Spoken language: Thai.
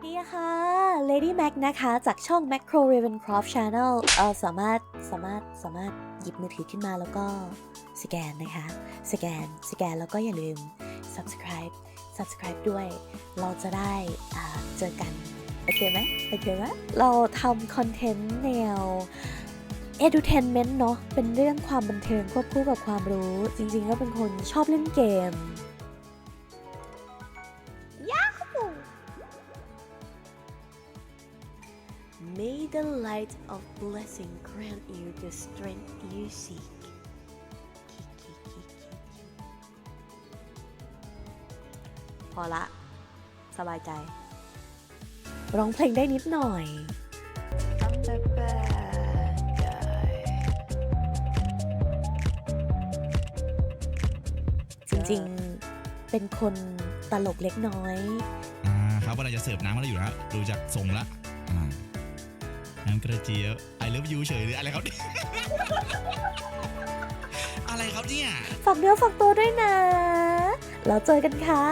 วัสดีค่ะ Lady Mac นะคะ จากช่อง Macro Ravencroft Channel เออสามารถสามารถสามารถหยิบมือถือขึ้นมาแล้วก็สแกนนะคะ สแกนสแกนแล้วก็อย่าลืม subscribe subscribe ด้วย เราจะได้เจอกัน โอเคไหมโอเคไหมเราทำคอนเทนต์แนว edutainment เนาะเป็นเรื่องความบันเทิงควบคู่กับความรู้ จริงๆก็เป็นคนชอบเล่นเกม May the light of blessing grant you the strength you seek. พอละ สบายใจ ร้องเพลงได้นิดหน่อย I'm the bad guy จริงๆ เป็นคนตลกเล็กน้อย อ่าเขากำลังจะเสิร์ฟน้ำมาแล้วอยู่แล้วดูจากทรงละอ่า น้ำกระเจี๊ยบไอเลิฟยูเฉยเลยอะไรครับเนี่ยอะไรครับเนี่ย ฝากเนื้อฝากตัวด้วยนะ แล้วเจอกันค่ะ